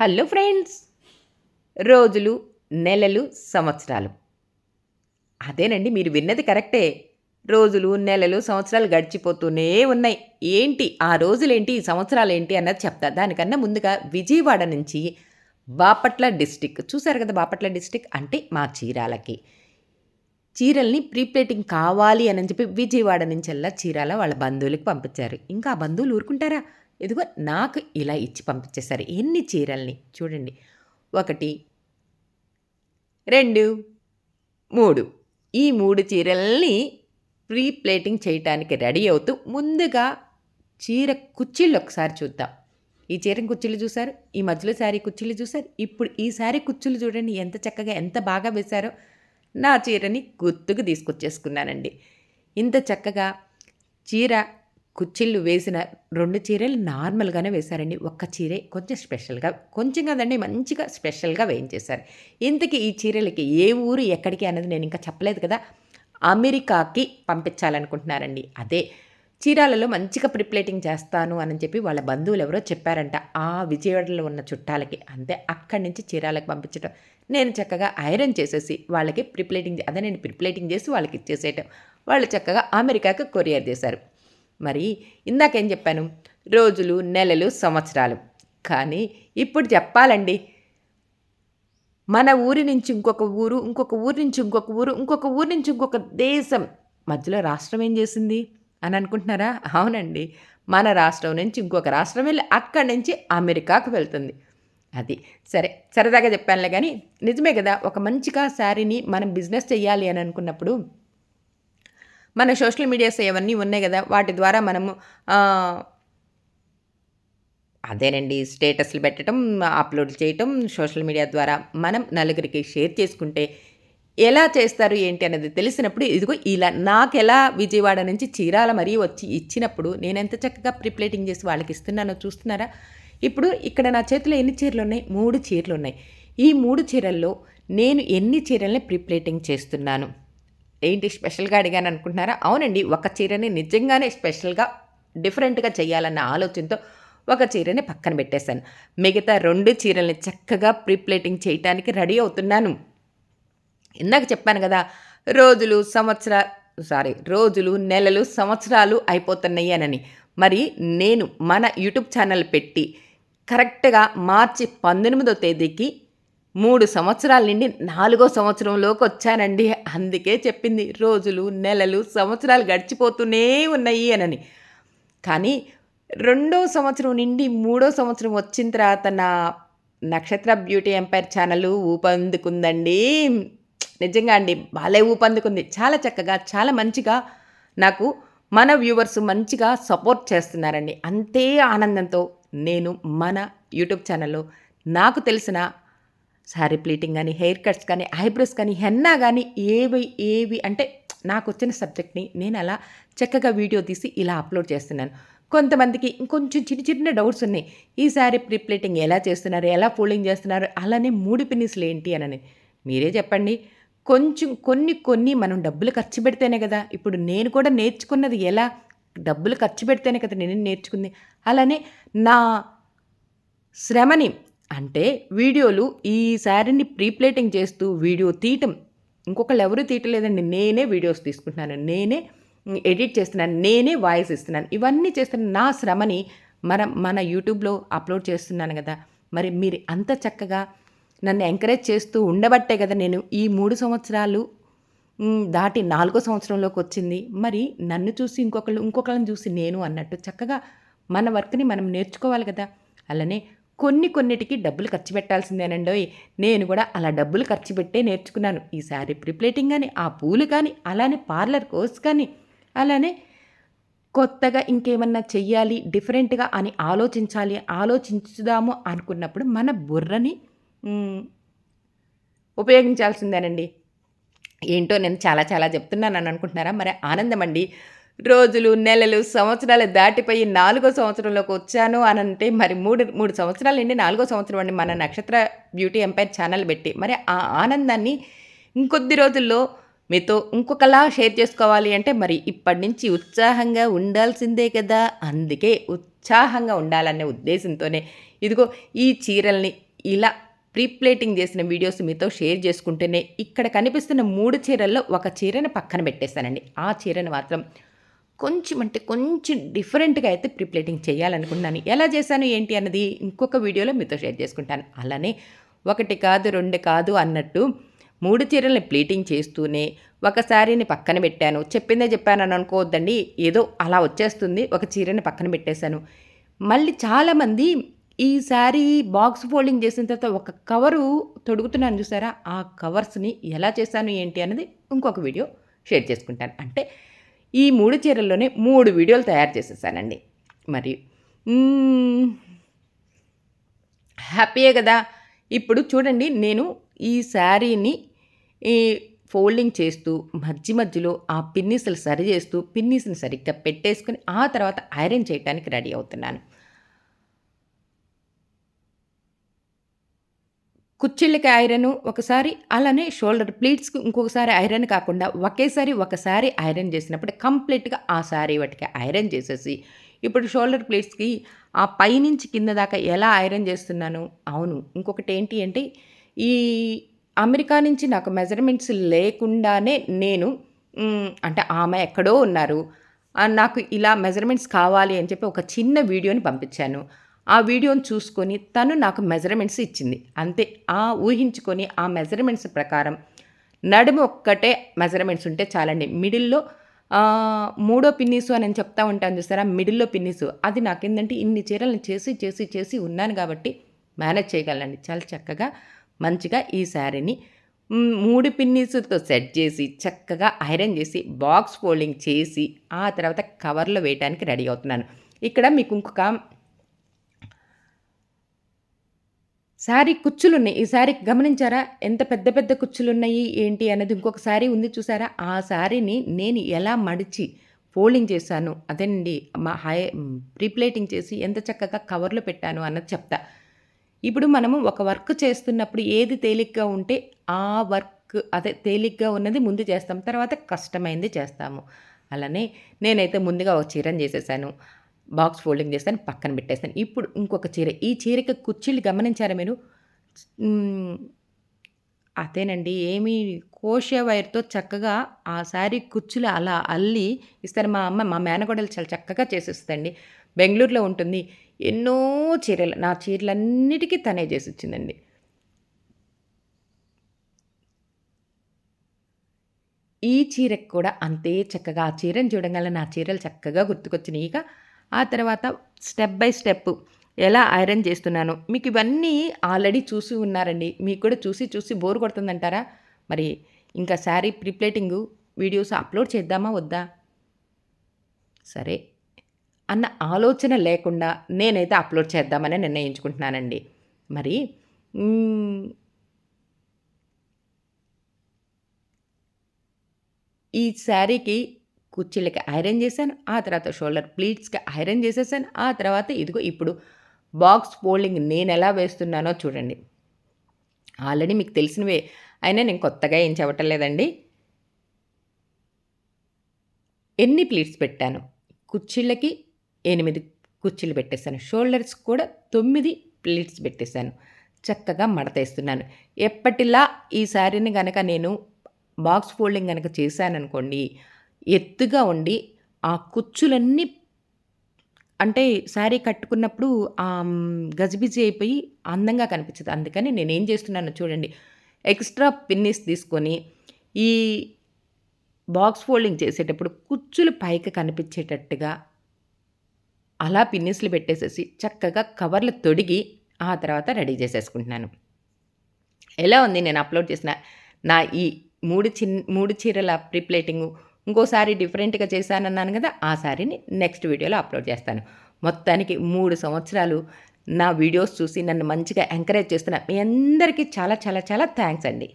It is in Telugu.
Hello friends. రోజులు నెలలు సంవత్సరాలు. అదేనండి మీరు విన్నది కరెక్టే. రోజులు నెలలు సంవత్సరాలు గడిచిపోతూనే ఉన్నాయి. ఏంటి ఆ రోజులేంటి ఈ సంవత్సరాలు ఏంటి అన్నది చెప్తా. దానికన్నా ముందుగా విజయవాడ నుంచి బాపట్ల డిస్టిక్. చూసారు కదా బాపట్ల డిస్టిక్? అంటే మా చీరాలకి. చీరల్ని ప్రీప్లేటింగ్ కావాలి అని చెప్పి విజయవాడ నుంచి వెళ్ళా చీరాల వాళ్ళ బంధువులకు పంపించారు. ఇంకా ఆ బంధువులు ఊరుకుంటారా? ఇదిగో నాకు ఇలా ఇచ్చి పంపించేశారు. ఎన్ని చీరల్ని? చూడండి. ఒకటి రెండు మూడు. ఈ మూడు చీరల్ని ప్రీ ప్లేటింగ్ చేయటానికి రెడీ అవుతూ ముందుగా చీర కుచ్చిళ్ళు ఒకసారి చూద్దాం. ఈ చీర కుచ్చిళ్ళు చూశారు ఈ మధ్యలో శారీ కుచ్చిళ్ళు చూశారు ఇప్పుడు ఈ శారీ కుచ్చులు చూడండి ఎంత చక్కగా ఎంత బాగా వేశారో. నా చీరని గుర్తుకు తీసుకొచ్చేసుకున్నానండి. ఇంత చక్కగా చీర కుచ్చిళ్ళు వేసిన రెండు చీరలు నార్మల్గానే వేశారండి. ఒక్క చీరే కొంచెం స్పెషల్గా కొంచెం కదండి మంచిగా స్పెషల్గా వేయించేశారు. ఇంతకీ ఈ చీరలకి ఏ ఊరు ఎక్కడికి అన్నది నేను ఇంకా చెప్పలేదు కదా. అమెరికాకి పంపించాలనుకుంటున్నారండి. అదే చీరాలలో మంచిగా ప్రిప్లేటింగ్ చేస్తాను అని చెప్పి వాళ్ళ బంధువులు ఎవరో చెప్పారంట. ఆ విజయవాడలో ఉన్న చుట్టాలకి అంతే. అక్కడి నుంచి చీరాలకు పంపించడం నేను చక్కగా ఐరన్ చేసేసి వాళ్ళకి ప్రిప్లేటింగ్ అదే నేను ప్రిప్లేటింగ్ చేసి వాళ్ళకి ఇచ్చేసేయటం. వాళ్ళు చక్కగా అమెరికాకి కొరియర్ చేశారు. మరి ఇందాకేం చెప్పాను? రోజులు నెలలు సంవత్సరాలు. కానీ ఇప్పుడు చెప్పాలండి. మన ఊరి నుంచి ఇంకొక ఊరు ఇంకొక ఊరి నుంచి ఇంకొక ఊరు ఇంకొక ఊరి నుంచి ఇంకొక దేశం. మధ్యలో రాష్ట్రం ఏం చేసింది? అని అనుకుంటున్నారా? అవునండి. మన రాష్ట్రం నుంచి ఇంకొక రాష్ట్రం వెళ్ళి అక్కడి నుంచి అమెరికాకు వెళ్తుంది. అది సరే సరదాగా చెప్పానులే కానీ నిజమే కదా? ఒక మంచిగా శారీని మనం బిజినెస్ చేయాలి అని అనుకున్నప్పుడు మన సోషల్ మీడియాస్ అవన్నీ ఉన్నాయి కదా వాటి ద్వారా మనము అదేనండి స్టేటస్లు పెట్టడం అప్లోడ్ చేయటం సోషల్ మీడియా ద్వారా మనం నలుగురికి షేర్ చేసుకుంటే ఎలా చేస్తారు ఏంటి అనేది తెలిసినప్పుడు ఇదిగో ఇలా నాకు ఎలా విజయవాడ నుంచి చీరాల మరీ వచ్చి ఇచ్చినప్పుడు నేను ఎంత చక్కగా ప్రిప్లేటింగ్ చేసి వాళ్ళకి ఇస్తున్నానో చూస్తున్నారా? ఇప్పుడు ఇక్కడ నా చేతిలో ఎన్ని చీరలు ఉన్నాయి? మూడు చీరలు ఉన్నాయి. ఈ మూడు చీరల్లో నేను ఎన్ని చీరల్ని ప్రిప్లేటింగ్ చేస్తున్నాను? ఏంటి స్పెషల్గా అడిగాను అనుకుంటున్నారా అవునండి ఒక చీరని నిజంగానే స్పెషల్గా డిఫరెంట్గా చేయాలన్న ఆలోచనతో ఒక చీరని పక్కన పెట్టేశాను. మిగతా రెండు చీరల్ని చక్కగా ప్రీప్లేటింగ్ చేయటానికి రెడీ అవుతున్నాను. ఇందాక చెప్పాను కదా రోజులు సంవత్సరాలు సారీ రోజులు నెలలు సంవత్సరాలు అయిపోతున్నాయి మరి నేను మన యూట్యూబ్ ఛానల్ పెట్టి కరెక్ట్గా మార్చి పంతొమ్మిదో తేదీకి మూడు సంవత్సరాల నుండి నాలుగో సంవత్సరంలోకి వచ్చానండి. అందుకే చెప్పింది రోజులు నెలలు సంవత్సరాలు గడిచిపోతూనే ఉన్నాయి అనని. కానీ రెండో సంవత్సరం నుండి మూడో సంవత్సరం వచ్చిన తర్వాత నా నక్షత్ర బ్యూటీ ఎంపైర్ ఛానల్ ఊపందుకుందండి. నిజంగా అండి బాలే ఊపందుకుంది. చాలా చక్కగా చాలా మంచిగా నాకు మన వ్యూవర్స్ మంచిగా సపోర్ట్ చేస్తున్నారండి. అంతే ఆనందంతో నేను మన యూట్యూబ్ ఛానల్లో నాకు తెలిసిన శారీ ప్లీటింగ్ కానీ హెయిర్ కట్స్ కానీ ఐబ్రోస్ కానీ హెన్నా కానీ ఏవి ఏవి అంటే నాకు వచ్చిన సబ్జెక్ట్ని నేను అలా చక్కగా వీడియో తీసి ఇలా అప్లోడ్ చేస్తున్నాను. కొంతమందికి ఇంకొంచెం చిన్న చిన్న డౌట్స్ ఉన్నాయి. ఈ శారీ ప్రిప్లేటింగ్ ఎలా చేస్తున్నారు? ఎలా ఫోల్డింగ్ చేస్తున్నారు? అలానే మూడు పిన్నిస్లు ఏంటి అని. మీరే చెప్పండి. కొంచెం కొన్ని కొన్ని మనం డబ్బులు ఖర్చు పెడితేనే కదా. ఇప్పుడు నేను కూడా నేర్చుకున్నది ఎలా? డబ్బులు ఖర్చు పెడితేనే కదా నేను నేర్చుకుంది? అలానే నా శ్రమని అంటే వీడియోలు ఈ శారీని ప్రీప్లేటింగ్ చేస్తూ వీడియో తీయటం. ఇంకొకళ్ళు ఎవరు తీయటలేదండి. నేనే వీడియోస్ తీసుకుంటున్నాను. నేనే ఎడిట్ చేస్తున్నాను. నేనే వాయిస్ ఇస్తున్నాను. ఇవన్నీ చేస్తున్న నా శ్రమని మన మన యూట్యూబ్లో అప్లోడ్ చేస్తున్నాను కదా. మరి మీరు అంత చక్కగా నన్ను ఎంకరేజ్ చేస్తూ ఉండబట్టే కదా నేను ఈ మూడు సంవత్సరాలు దాటి నాలుగో సంవత్సరంలోకి వచ్చింది. మరి నన్ను చూసి ఇంకొకళ్ళు ఇంకొకళ్ళని చూసి నేను అన్నట్టు చక్కగా మన వర్క్ని మనం నేర్చుకోవాలి కదా. అలానే కొన్ని కొన్నిటికి డబ్బులు ఖర్చు పెట్టాల్సిందేనండి నేను కూడా అలా డబ్బులు ఖర్చు పెట్టే నేర్చుకున్నాను. ఈ శారీ ప్రిప్లేటింగ్ కానీ ఆ పూలు కానీ అలానే పార్లర్ కోర్స్ కానీ అలానే కొత్తగా ఇంకేమన్నా చెయ్యాలి డిఫరెంట్గా అని ఆలోచించాలి ఆలోచించుదాము అనుకున్నప్పుడు మన బుర్రని ఉపయోగించాల్సిందేనండి. ఏంటో నేను చాలా చాలా చెప్తున్నాను అని అనుకుంటున్నారా? మరి ఆనందం అండి రోజులు నెలలు సంవత్సరాలు దాటిపోయి నాలుగో సంవత్సరంలోకి వచ్చాను అని అంటే మరి మూడు మూడు సంవత్సరాల నుండి నాలుగో సంవత్సరం అండి మన నక్షత్ర బ్యూటీ ఎంపైర్ ఛానల్ పెట్టి. మరి ఆ ఆనందాన్ని ఇంకొద్ది రోజుల్లో మీతో ఇంకొకలా షేర్ చేసుకోవాలి అంటే మరి ఇప్పటి నుంచి ఉత్సాహంగా ఉండాల్సిందే కదా. అందుకే ఉత్సాహంగా ఉండాలనే ఉద్దేశంతోనే. ఇదిగో ఈ చీరల్ని ఇలా ప్రీప్లేటింగ్ చేసిన వీడియోస్ మీతో షేర్ చేసుకుంటేనే ఇక్కడ కనిపిస్తున్న మూడు చీరల్లో ఒక చీరను పక్కన పెట్టేస్తానండి ఆ చీరను మాత్రం కొంచెం అంటే కొంచెం డిఫరెంట్గా అయితే ప్రిప్లేటింగ్ చేయాలనుకున్నాను ఎలా చేశాను ఏంటి అన్నది ఇంకొక వీడియోలో మీతో షేర్ చేసుకుంటాను. అలానే ఒకటి కాదు రెండు కాదు అన్నట్టు మూడు చీరల్ని ప్లీటింగ్ చేస్తూనే ఒక శారీని పక్కన పెట్టాను. చెప్పిందే చెప్పాను అని అనుకోవద్దండి. ఏదో అలా వచ్చేస్తుంది ఒక చీరని పక్కన పెట్టేశాను. మళ్ళీ చాలామంది ఈ శారీ బాక్స్ ఫోల్డింగ్ చేసిన తర్వాత ఒక కవరు తొడుగుతున్నాను చూసారా? ఆ కవర్స్ని ఎలా చేశాను ఏంటి అన్నది ఇంకొక వీడియో షేర్ చేసుకుంటాను. అంటే ఈ మూడు చీరల్లోనే మూడు వీడియోలు తయారు చేసేసానండి. మరి హ్యాపీయే కదా. ఇప్పుడు చూడండి నేను ఈ శారీని ఈ ఫోల్డింగ్ చేస్తూ మధ్య మధ్యలో ఆ పిన్నీసులు సరి చేస్తూ పిన్నిస్ని సరిగ్గా పెట్టేసుకుని ఆ తర్వాత ఐరన్ చేయడానికి రెడీ అవుతున్నాను. కుచ్చిళ్ళకి ఐరన్ ఒకసారి అలానే షోల్డర్ ప్లీట్స్కి ఇంకొకసారి ఐరన్ కాకుండా ఒకేసారి ఒకసారి ఐరన్ చేసినప్పుడు కంప్లీట్గా ఆ శారీ వాటికి ఐరన్ చేసేసి ఇప్పుడు షోల్డర్ ప్లేట్స్కి ఆ పైనుంచి కింద దాకా ఎలా ఐరన్ చేస్తున్నాను? అవును. ఇంకొకటి ఏంటి అంటే ఈ అమెరికా నుంచి నాకు మెజర్మెంట్స్ లేకుండానే నేను అంటే ఆమె ఎక్కడో ఉన్నారు. నాకు ఇలా మెజర్మెంట్స్ కావాలి అని చెప్పి ఒక చిన్న వీడియోని పంపించాను. ఆ వీడియోని చూసుకొని తను నాకు మెజర్మెంట్స్ ఇచ్చింది. అంతే. ఆ ఊహించుకొని ఆ మెజర్మెంట్స్ ప్రకారం నడుము ఒక్కటే మెజర్మెంట్స్ ఉంటే చాలండి. మిడిల్లో మూడో పిన్నీసు అని చెప్తా ఉంటాను చూసారా? మిడిల్లో పిన్నీసు. అది నాకేంటంటే ఇన్ని చీరలను చేసి చేసి చేసి ఉన్నాను కాబట్టి మేనేజ్ చేయగలనండి. చాలా చక్కగా మంచిగా ఈ శారీని మూడు పిన్నీసుతో సెట్ చేసి చక్కగా ఐరన్ చేసి బాక్స్ ఫోల్డింగ్ చేసి ఆ తర్వాత కవర్లో వేయడానికి రెడీ అవుతున్నాను. ఇక్కడ మీకు ఇంకొక శారీ కుచ్చులున్నాయి. ఈ శారీ గమనించారా? ఎంత పెద్ద పెద్ద కుచ్చులున్నాయి? ఏంటి అనేది ఇంకొక శారీ ఉంది చూసారా? ఆ శారీని నేను ఎలా మడిచి ఫోల్డింగ్ చేశాను? అదేనండి మా హై ప్రీప్లేటింగ్ చేసి ఎంత చక్కగా కవర్లో పెట్టాను అన్నది చెప్తా. ఇప్పుడు మనము ఒక వర్క్ చేస్తున్నప్పుడు ఏది తేలిగ్గా ఉంటే ఆ వర్క్ అదే తేలిగ్గా ఉన్నది ముందు చేస్తాం. తర్వాత కష్టమైంది చేస్తాము. అలానే నేనైతే ముందుగా ఒక చీరని చేసేసాను. బాక్స్ ఫోల్డింగ్ చేస్తాను పక్కన పెట్టేస్తాను. ఇప్పుడు ఇంకొక చీర ఈ చీరకి కుర్చీలు గమనించారా మీరు? అదేనండి ఏమి కోషే వైర్తో చక్కగా ఆ శారీ కుచ్చులు అలా అల్లి ఇస్తారు. మా అమ్మ మా మేనగోడలు చాలా చక్కగా చేసిస్తుందండి. బెంగళూరులో ఉంటుంది. ఎన్నో చీరలు నా చీరలన్నిటికీ తనే చేసి ఇచ్చిందండి ఈ చీరకు కూడా అంతే చక్కగా ఆ చీరను చూడగల నా చీరలు చక్కగా గుర్తుకొచ్చినాయి. ఇక ఆ తర్వాత స్టెప్ బై స్టెప్ ఎలా ఐరన్ చేస్తున్నాను. మీకు ఇవన్నీ ఆల్రెడీ చూసి ఉన్నారండి. మీకు కూడా చూసి చూసి బోర్ కొడుతుందంటారా? మరి ఇంకా శారీ ప్రిప్లేటింగ్ వీడియోస్ అప్లోడ్ చేద్దామా వద్దా? సరే. అన్న ఆలోచన లేకుండా నేనైతే అప్లోడ్ చేద్దామని నిర్ణయించుకుంటున్నానండి. మరి ఈ శారీకి కుర్చీలకి ఐరన్ చేశాను ఆ తర్వాత షోల్డర్ ప్లీట్స్కి ఐరన్ చేసేసాను ఆ తర్వాత ఇదిగో ఇప్పుడు బాక్స్ ఫోల్డింగ్ నేను ఎలా వేస్తున్నానో చూడండి. ఆల్రెడీ మీకు తెలిసినవే అయినా నేను కొత్తగా ఏం చెప్పటలేదండి ఎన్ని ప్లీట్స్ పెట్టాను? కుర్చీలకి ఎనిమిది కుర్చీలు పెట్టేశాను షోల్డర్స్ కూడా తొమ్మిది ప్లీట్స్ పెట్టేశాను చక్కగా మడతేస్తున్నాను ఎప్పటిలా ఈ శారీని కనుక నేను బాక్స్ ఫోల్డింగ్ కనుక చేశాననుకోండి ఎత్తుగా ఉండి ఆ కుచ్చులన్నీ అంటే శారీ కట్టుకున్నప్పుడు గజిబిజి అయిపోయి అందంగా కనిపించదు. అందుకని నేనేం చేస్తున్నానో చూడండి. ఎక్స్ట్రా పిన్నిస్ తీసుకొని ఈ బాక్స్ ఫోల్డింగ్ చేసేటప్పుడు కుచ్చులు పైకి కనిపించేటట్టుగా అలా పిన్నిస్లు పెట్టేసేసి చక్కగా కవర్లు తొడిగి ఆ తర్వాత రెడీ చేసేసుకుంటున్నాను. ఎలా ఉంది? నేను అప్లోడ్ చేసిన నా ఈ మూడు చిన్ మూడు చీరల ప్రీప్లేటింగు ఇంకోసారి డిఫరెంట్గా చేశానన్నాను కదా ఆ సారీని నెక్స్ట్ వీడియోలో అప్లోడ్ చేస్తాను. మొత్తానికి మూడు సంవత్సరాలు నా వీడియోస్ చూసి నన్ను మంచిగా ఎంకరేజ్ చేస్తున్న మీ అందరికీ చాలా చాలా చాలా థ్యాంక్స్ అండి.